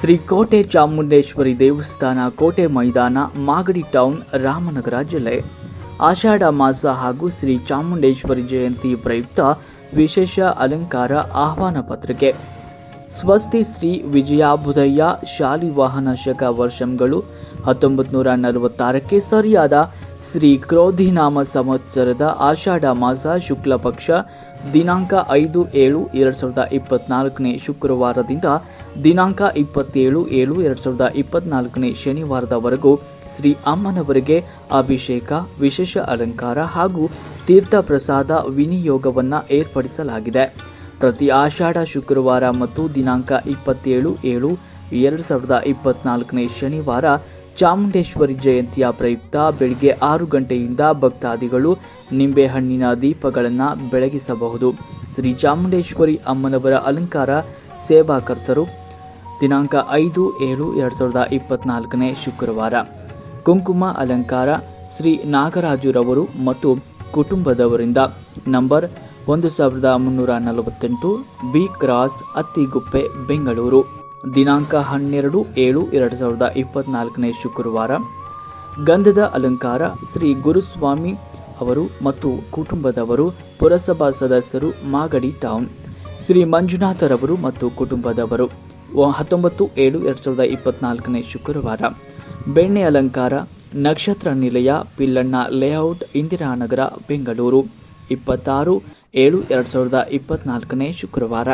ಶ್ರೀ ಕೋಟೆ ಚಾಮುಂಡೇಶ್ವರಿ ದೇವಸ್ಥಾನ, ಕೋಟೆ ಮೈದಾನ, ಮಾಗಡಿ ಟೌನ್, ರಾಮನಗರ ಜಿಲ್ಲೆ. ಆಷಾಢ ಮಾಸ ಹಾಗೂ ಶ್ರೀ ಚಾಮುಂಡೇಶ್ವರಿ ಜಯಂತಿ ಪ್ರಯುಕ್ತ ವಿಶೇಷ ಅಲಂಕಾರ ಆಹ್ವಾನ ಪತ್ರಿಕೆ. ಸ್ವಸ್ತಿ ಶ್ರೀ ವಿಜಯಾಭುದಯ್ಯ ಶಾಲಿವಾಹನ ಶಕ ವರ್ಷಂಗಳು ಹತ್ತೊಂಬತ್ತು ನೂರ ನಲವತ್ತಾರಕ್ಕೆ ಸರಿಯಾದ ಶ್ರೀ ಕ್ರೋಧಿನಾಮ ಸಂವತ್ಸರದ ಆಷಾಢ ಮಾಸ ಶುಕ್ಲ ಪಕ್ಷ, ದಿನಾಂಕ ಐದು ಏಳು ಎರಡು ಸಾವಿರದ ಇಪ್ಪತ್ನಾಲ್ಕನೇ ಶುಕ್ರವಾರದಿಂದ ದಿನಾಂಕ ಇಪ್ಪತ್ತೇಳು ಏಳು ಎರಡು ಸಾವಿರದ ಇಪ್ಪತ್ನಾಲ್ಕನೇ ಶನಿವಾರದವರೆಗೂ ಶ್ರೀ ಅಮ್ಮನವರಿಗೆ ಅಭಿಷೇಕ, ವಿಶೇಷ ಅಲಂಕಾರ ಹಾಗೂ ತೀರ್ಥ ಪ್ರಸಾದ ವಿನಿಯೋಗವನ್ನು ಏರ್ಪಡಿಸಲಾಗಿದೆ. ಪ್ರತಿ ಆಷಾಢ ಶುಕ್ರವಾರ ಮತ್ತು ದಿನಾಂಕ ಇಪ್ಪತ್ತೇಳು ಏಳು ಎರಡು ಸಾವಿರದ ಇಪ್ಪತ್ನಾಲ್ಕನೇ ಶನಿವಾರ ಚಾಮುಂಡೇಶ್ವರಿ ಜಯಂತಿಯ ಪ್ರಯುಕ್ತ ಬೆಳಿಗ್ಗೆ ಆರು ಗಂಟೆಯಿಂದ ಭಕ್ತಾದಿಗಳು ನಿಂಬೆಹಣ್ಣಿನ ದೀಪಗಳನ್ನು ಬೆಳಗಿಸಬಹುದು. ಶ್ರೀ ಚಾಮುಂಡೇಶ್ವರಿ ಅಮ್ಮನವರ ಅಲಂಕಾರ ಸೇವಾಕರ್ತರು, ದಿನಾಂಕ ಐದು ಏಳು ಎರಡು ಸಾವಿರದ ಇಪ್ಪತ್ನಾಲ್ಕನೇ ಶುಕ್ರವಾರ. ಕುಂಕುಮ ಅಲಂಕಾರ ಶ್ರೀ ನಾಗರಾಜುರವರು ಮತ್ತು ಕುಟುಂಬದವರಿಂದ. ನಂಬರ್ ಒಂದು ಸಾವಿರದ ಮುನ್ನೂರ ನಲವತ್ತೆಂಟು, ಬಿ ಕ್ರಾಸ್ ಅತ್ತಿಗುಪ್ಪೆ ಬೆಂಗಳೂರು. ದಿನಾಂಕ ಹನ್ನೆರಡು ಏಳು ಎರಡು ಸಾವಿರದ ಇಪ್ಪತ್ನಾಲ್ಕನೇ ಶುಕ್ರವಾರ. ಗಂಧದ ಅಲಂಕಾರ ಶ್ರೀ ಗುರುಸ್ವಾಮಿ ಅವರು ಮತ್ತು ಕುಟುಂಬದವರು, ಪುರಸಭಾ ಸದಸ್ಯರು, ಮಾಗಡಿ ಟೌನ್. ಶ್ರೀ ಮಂಜುನಾಥರವರು ಮತ್ತು ಕುಟುಂಬದವರು. ಹತ್ತೊಂಬತ್ತು ಏಳು ಎರಡು ಸಾವಿರದ ಇಪ್ಪತ್ನಾಲ್ಕನೇ ಶುಕ್ರವಾರ. ಬೆಣ್ಣೆ ಅಲಂಕಾರ, ನಕ್ಷತ್ರ ನಿಲಯ, ಪಿಲ್ಲಣ್ಣ ಲೇಔಟ್, ಇಂದಿರಾನಗರ, ಬೆಂಗಳೂರು. ಇಪ್ಪತ್ತಾರು ಏಳು ಎರಡು ಸಾವಿರದ ಇಪ್ಪತ್ನಾಲ್ಕನೇ ಶುಕ್ರವಾರ.